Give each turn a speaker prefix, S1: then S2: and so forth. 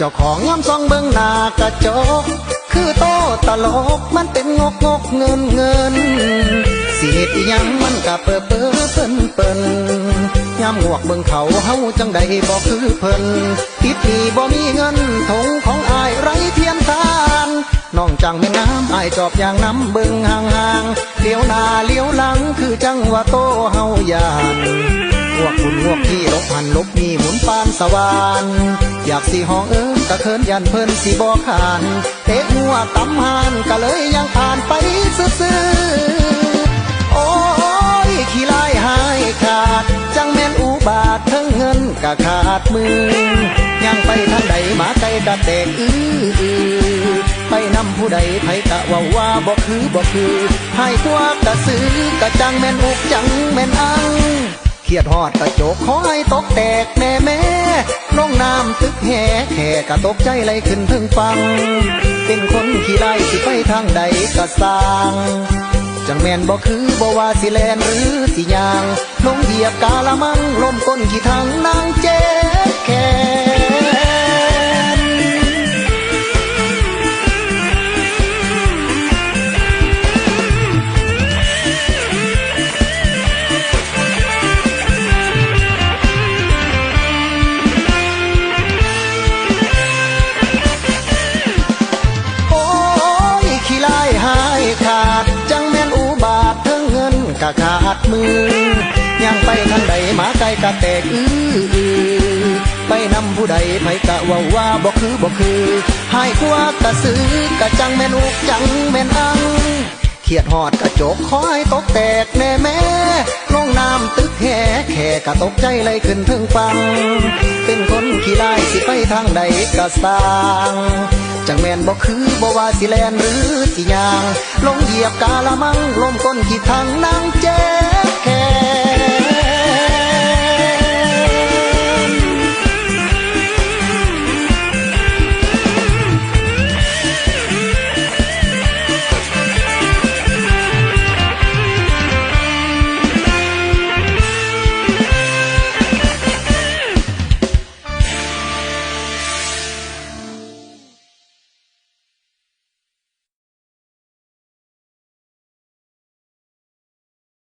S1: เจ้าของย้ำซองเบิ่งหน้ากระจก คือโตตลกมันเป็นงกงกเงินเงินสิเหตุอิหยังมันกะเปิดเปิดเปิ้นเปิ้นยามงวกเบิ่งเขาเฮาจังใดบ่คือเพิ่นติดมีบ่มีเงินทงของอายไรเทียมทานน้องจังแม่น้ำอายจอบอย่างน้ำเบิ่งห่างๆเลี้ยวหน้าเลี้ยวหลังคือจังว่าโตเฮายาน วกพวกพี่ลบหันลบมีหมุนปานสวรรค์อยากสีห้องเอิ้นตะเคินยันเพิ่นสีบอขานเตะหัวตำหานก็เลยยังผ่านไปซื่อๆโอ้ยขี้ลายหายขาด จังแม่นอุบาททั้งเงินกะขาดมือยังไปทางใดหมาไก่กะแตกอื้อไปนำผู้ใดไผกะว่าว่าบ่คือบ่คือให้กว่ากะซื้อกะจังแม่นอุกจังแม่นอัง เครียดหอดกระจกขอให้ตกแตกแน่แม่ลงน้ำตึกแห่แข่กะตกใจไหลขึ้นถึงฟัง เป็นคนขี้ไล่สิไปทางใดกะสร้างจังแม่นบ่คือบ่ว่าสิแลนหรือสิยางลงเหยียบกาละมังลมก้นขี้ทางนางเจ๊แค่ กะขาดมือยังไปทางใดหมาไก่กะแตกอื้อไปนำผู้ใดไผกะว่าว่าบ่คือบ่คือหายกว่ากะซื้อกะจังแม่นอุกจังแม่นอังเขียดหอดกระจกคอยตกแตกแน่แม่ลงน้ำตึกแห่แค่กะตกใจเลยขึ้นถึงฟัง เป็นคนขี้ลายสิไปทางใดกะสร้าง จังแม่นบ่คือบ่ว่าสิแลนหรือสิยาง ลงเหยียบกาละมังลมก้นขี่ทางนางเจ